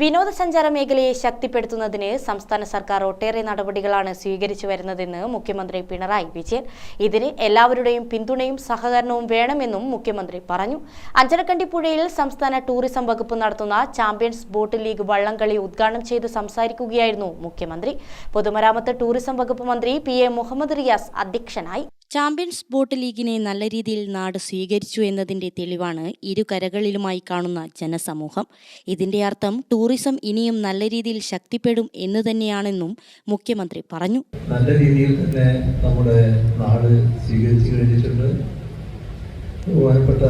വിനോദസഞ്ചാര മേഖലയെ ശക്തിപ്പെടുത്തുന്നതിന് സംസ്ഥാന സർക്കാർ ഒട്ടേറെ നടപടികളാണ് സ്വീകരിച്ചു വരുന്നതെന്ന് മുഖ്യമന്ത്രി പിണറായി വിജയൻ. ഇതിന് എല്ലാവരുടെയും പിന്തുണയും സഹകരണവും വേണമെന്നും മുഖ്യമന്ത്രി പറഞ്ഞു. അഞ്ചരക്കണ്ടി പുഴയിൽ സംസ്ഥാന ടൂറിസം വകുപ്പ് നടത്തുന്ന ചാമ്പ്യൻസ് ബോട്ട് ലീഗ് വള്ളംകളി ഉദ്ഘാടനം ചെയ്ത് സംസാരിക്കുകയായിരുന്നു മുഖ്യമന്ത്രി. പൊതുമരാമത്ത് ടൂറിസം വകുപ്പ് മന്ത്രി പി എ മുഹമ്മദ് റിയാസ് അധ്യക്ഷനായി. ചാമ്പ്യൻസ് ബോട്ട് ലീഗിനെ നല്ല രീതിയിൽ നാട് സ്വീകരിച്ചു എന്നതിന്റെ തെളിവാണ് ഇരു കരകളിലുമായി കാണുന്ന ജനസമൂഹം. ഇതിന്റെ അർത്ഥം ടൂറിസം ഇനിയും നല്ല രീതിയിൽ ശക്തിപ്പെടും എന്ന് തന്നെയാണെന്നും മുഖ്യമന്ത്രി പറഞ്ഞു. നല്ല രീതിയിൽ തന്നെ നമ്മുടെ നാട് സ്വീകരിച്ചു കഴിഞ്ഞിട്ടുണ്ട്.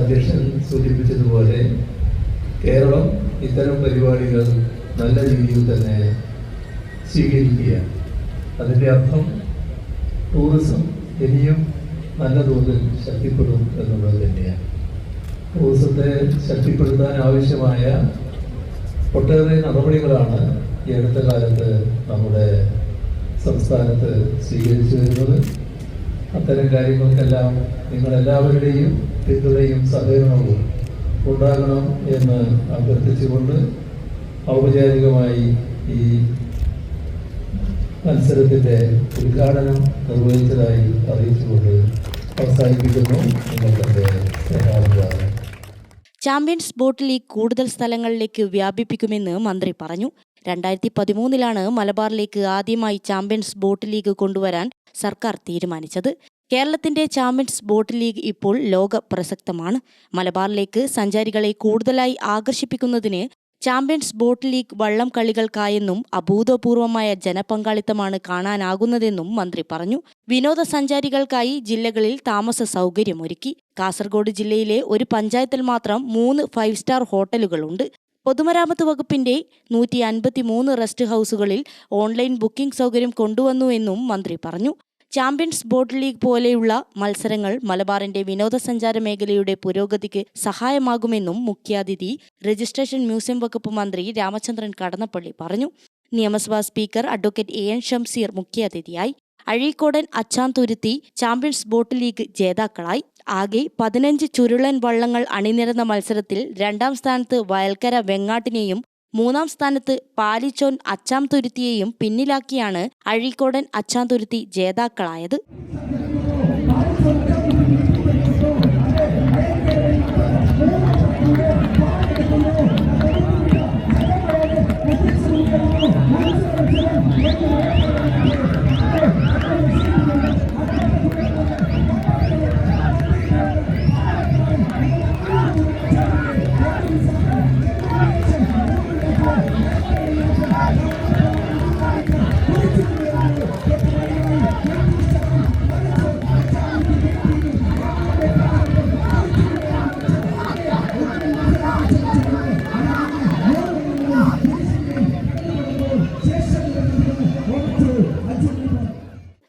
അധ്യക്ഷൻ സൂചിപ്പിച്ചതുപോലെ കേരളം ഇത്തരം പരിപാടികൾ നല്ല രീതിയിൽ തന്നെ സ്വീകരിക്കുക അതിന്റെ അർത്ഥം ടൂറിസം ഇനിയും നല്ല തോതിൽ ശക്തിപ്പെടും എന്നുള്ളത് തന്നെയാണ്. ടൂറിസത്തെ ശക്തിപ്പെടുത്താൻ ആവശ്യമായ ഒട്ടേറെ നടപടികളാണ് ഈ അടുത്ത കാലത്ത് നമ്മുടെ സംസ്ഥാനത്ത് സ്വീകരിച്ചു വരുന്നത്. അത്തരം കാര്യങ്ങൾക്കെല്ലാം നിങ്ങളെല്ലാവരുടെയും പിന്തുണയും സഹകരണവും ഉണ്ടാകണം എന്ന് അഭ്യർത്ഥിച്ചുകൊണ്ട് ഔപചാരികമായി ഈ മത്സരത്തിന്റെ ഉദ്ഘാടനം നിർവഹിച്ചതായി അറിയിച്ചുകൊണ്ട് അവസാനിപ്പിക്കുന്നു. ചാമ്പ്യൻസ് ബോട്ട് ലീഗ് കൂടുതൽ സ്ഥലങ്ങളിലേക്ക് വ്യാപിപ്പിക്കുമെന്ന് മന്ത്രി പറഞ്ഞു. രണ്ടായിരത്തി പതിമൂന്നിലാണ് മലബാറിലേക്ക് ആദ്യമായി ചാമ്പ്യൻസ് ബോട്ട് ലീഗ് കൊണ്ടുവരാൻ സർക്കാർ തീരുമാനിച്ചത്. കേരളത്തിന്റെ ചാമ്പ്യൻസ് ബോട്ട് ലീഗ് ഇപ്പോൾ ലോക പ്രസക്തമാണ് മലബാറിലേക്ക് സഞ്ചാരികളെ കൂടുതലായി ആകർഷിപ്പിക്കുന്നതിന് ചാമ്പ്യൻസ് ബോട്ട് ലീഗ് വള്ളം കളികൾക്കായെന്നും അഭൂതപൂർവമായ ജനപങ്കാളിത്തമാണ് കാണാനാകുന്നതെന്നും മന്ത്രി പറഞ്ഞു. വിനോദസഞ്ചാരികൾക്കായി ജില്ലകളിൽ താമസ സൗകര്യമൊരുക്കി കാസർഗോഡ് ജില്ലയിലെ ഒരു പഞ്ചായത്തിൽ മാത്രം മൂന്ന് ഫൈവ് സ്റ്റാർ ഹോട്ടലുകളുണ്ട്. പൊതുമരാമത്ത് വകുപ്പിന്റെ നൂറ്റി അൻപത്തി മൂന്ന് റെസ്റ്റ് ഹൗസുകളിൽ ഓൺലൈൻ ബുക്കിംഗ് സൗകര്യം കൊണ്ടുവന്നുവെന്നും മന്ത്രി പറഞ്ഞു. ചാമ്പ്യൻസ് ബോട്ട് ലീഗ് പോലെയുള്ള മത്സരങ്ങൾ മലബാറിന്റെ വിനോദസഞ്ചാര മേഖലയുടെ പുരോഗതിക്ക് സഹായമാകുമെന്നും മുഖ്യാതിഥി രജിസ്ട്രേഷൻ മ്യൂസിയം വകുപ്പ് മന്ത്രി രാമചന്ദ്രൻ കടന്നപ്പള്ളി പറഞ്ഞു. നിയമസഭാ speaker advocate A N Shamseer മുഖ്യാതിഥിയായി. Azhikodan Achanthuruthi champions boat league ജേതാക്കളായി. ആകെ പതിനഞ്ച് ചുരുളൻ വള്ളങ്ങൾ അണിനിരന്ന മത്സരത്തിൽ രണ്ടാം സ്ഥാനത്ത് വയൽക്കര വെങ്ങാട്ടിനെയും മൂന്നാം സ്ഥാനത്ത് പാലിച്ചോൻ അച്ചാം തുരുത്തിയെയും പിന്നിലാക്കിയാണ് അഴീക്കോടൻ അച്ചാം തുരുത്തി ജേതാക്കളായത്.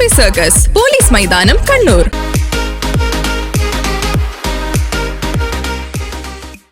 ബോംബെ സർക്കസ് പോലീസ് മൈതാനം കണ്ണൂർ